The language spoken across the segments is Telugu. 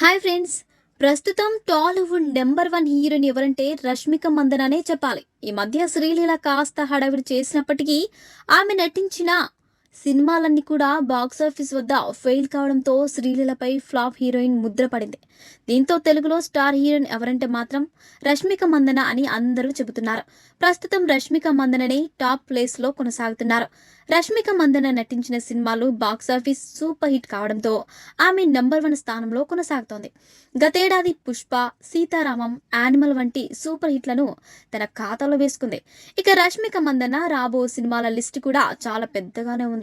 Hi friends. ప్రస్తుతం టాలీవుడ్ నెంబర్ వన్ హీరోయిన్ ఎవరంటే రష్మిక మందననే చెప్పాలి. ఈ మధ్య శ్రీలీల కాస్త హడావిడి చేసినప్పటికీ ఆమె నటించిన సినిమాలన్నీ కూడా బాక్సాఫీస్ వద్ద ఫెయిల్ కావడంతో శ్రీలీలపై ఫ్లాప్ హీరోయిన్ ముద్ర పడింది. దీంతో తెలుగులో స్టార్ హీరోయిన్ ఎవరంటే మాత్రం రష్మిక మందన అని అందరూ చెబుతున్నారు. ప్రస్తుతం రష్మిక మందననే టాప్ ప్లేస్లో కొనసాగుతున్నారు. రష్మిక మందన నటించిన సినిమాలు బాక్సాఫీస్ సూపర్ హిట్ కావడంతో ఆమె నంబర్ వన్ స్థానంలో కొనసాగుతోంది. గతేడాది పుష్ప సీతారామం యానిమల్ వంటి సూపర్ హిట్లను తన ఖాతాలో వేసుకుంది. ఇక రష్మిక మందన రాబో సినిమాల లిస్ట్ కూడా చాలా పెద్దగానే ఉంది.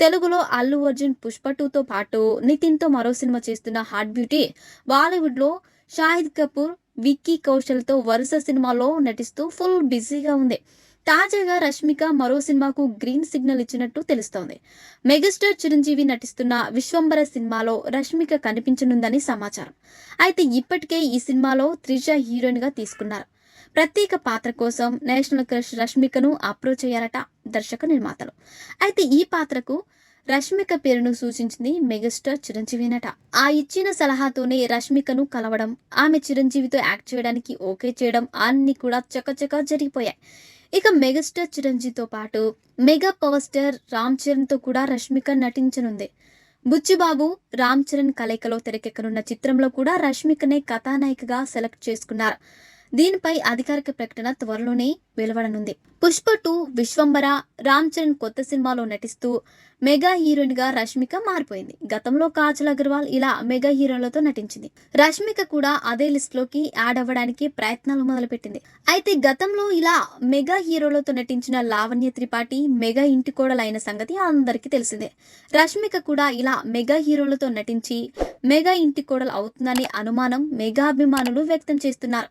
తెలుగులో అల్లు అర్జున్ పుష్ప టూతో పాటు నితిన్తో మరో సినిమా చేస్తున్న హార్ట్ బ్యూటీ. బాలీవుడ్లో షాహిద్ కపూర్ విక్కీ కౌశల్తో వరుస సినిమాలో నటిస్తూ ఫుల్ బిజీగా ఉంది. తాజాగా రష్మిక మరో సినిమాకు గ్రీన్ సిగ్నల్ ఇచ్చినట్టు తెలుస్తోంది. మెగాస్టార్ చిరంజీవి నటిస్తున్న విశ్వంబర సినిమాలో రష్మిక కనిపించనుందని సమాచారం. అయితే ఇప్పటికే ఈ సినిమాలో త్రిష హీరోయిన్గా తీసుకున్నారు. ప్రత్యేక పాత్ర కోసం నేషనల్ క్రష్ రష్మికను అప్రోచ్ అయ్యారట. దర్శక నిర్మాతలు. అయితే ఈ పాత్రకు రష్మిక పేరును సూచించింది మెగాస్టార్ చిరంజీవినట ఆ ఇచ్చిన సలహాతోనే రష్మికను కలవడం ఆమె చిరంజీవితో యాక్ట్ చేయడానికి ఓకే చేయడం అన్ని కూడా చకచక జరిగిపోయాయి. ఇక మెగాస్టార్ చిరంజీవితో పాటు మెగా పవర్ స్టార్ రామ్ చరణ్తో కూడా రష్మిక నటించనుంది. బుచ్చిబాబు రామ్ చరణ్ కలయికలో తెరకెక్కనున్న చిత్రంలో కూడా రష్మికనే కథానాయికగా సెలెక్ట్ చేసుకున్నారు. దీనిపై అధికారిక ప్రకటన త్వరలోనే వెలువడనుంది. పుష్ప టూ విశ్వంబర రామ్ చరణ్ కొత్త సినిమాలో నటిస్తూ మెగా హీరోయిన్గా రష్మిక మారిపోయింది. గతంలో కాజల్ అగర్వాల్ ఇలా మెగా హీరోలతో నటించింది. రష్మిక కూడా అదే లిస్ట్లోకి యాడ్ అవ్వడానికి ప్రయత్నాలు మొదలుపెట్టింది. అయితే గతంలో ఇలా మెగా హీరోలతో నటించిన లావణ్య త్రిపాఠి మెగా ఇంటి కోడలైన సంగతి అందరికీ తెలిసిందే. రష్మిక కూడా ఇలా మెగా హీరోలతో నటించి మెగా ఇంటి కోడలు అవుతుందనే అనుమానం మెగా అభిమానులు వ్యక్తం చేస్తున్నారు.